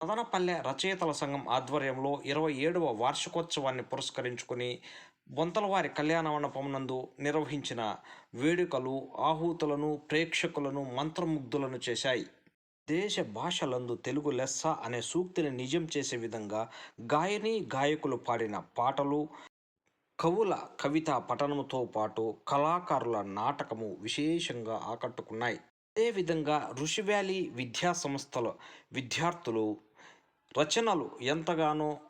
మదనపల్లె రచయితల సంఘం ఆధ్వర్యంలో ఇరవై ఏడవ వార్షికోత్సవాన్ని పురస్కరించుకుని బొంతలవారి కళ్యాణ మండపం నందు నిర్వహించిన వేడుకలు ఆహూతులను ప్రేక్షకులను మంత్రముగ్ధులను చేశాయి. దేశ భాషలందు తెలుగు లెస్స అనే సూక్తిని నిజం చేసే విధంగా గాయని గాయకులు పాడిన పాటలు కవుల కవిత పఠనముతో పాటు కళాకారుల నాటకము విశేషంగా ఆకట్టుకున్నాయి. అదేవిధంగా ఋషి వ్యాలీ విద్యా సంస్థల విద్యార్థులు రచనలు ఎంతగానో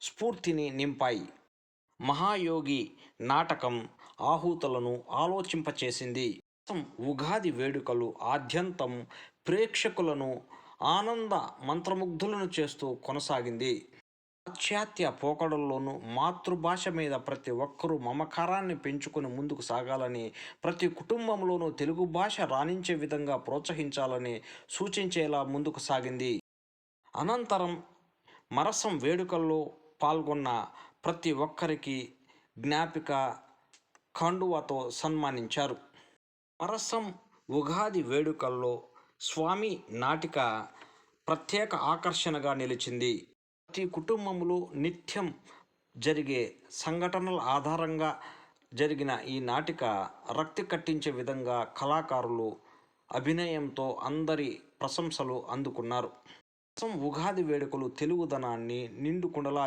స్ఫూర్తిని నింపాయి. మహాయోగి నాటకం ఆహూతులను ఆలోచింపచేసింది. ఉగాది వేడుకలు ఆద్యంతం ప్రేక్షకులను ఆనంద మంత్రముగ్ధులను చేస్తూ కొనసాగింది. పాశ్చాత్య పోకడల్లోనూ మాతృభాష మీద ప్రతి ఒక్కరూ మమకారాన్ని పెంచుకొని ముందుకు సాగాలని ప్రతి కుటుంబంలోనూ తెలుగు భాష రాణించే విధంగా ప్రోత్సహించాలని సూచించేలా ముందుకు సాగింది. అనంతరం మరసం వేడుకల్లో పాల్గొన్న ప్రతి ఒక్కరికి జ్ఞాపిక ఖండువాతో సన్మానించారు. మరసం ఉగాది వేడుకల్లో స్వామి నాటిక ప్రత్యేక ఆకర్షణగా నిలిచింది. ప్రతి కుటుంబంలో నిత్యం జరిగే సంఘటనల ఆధారంగా జరిగిన ఈ నాటిక రక్తి కట్టించే విధంగా కళాకారులు అభినయంతో అందరి ప్రశంసలు అందుకున్నారు. ఉగాది వేడుకలు తెలుగుదనాన్ని నిండుకుండలా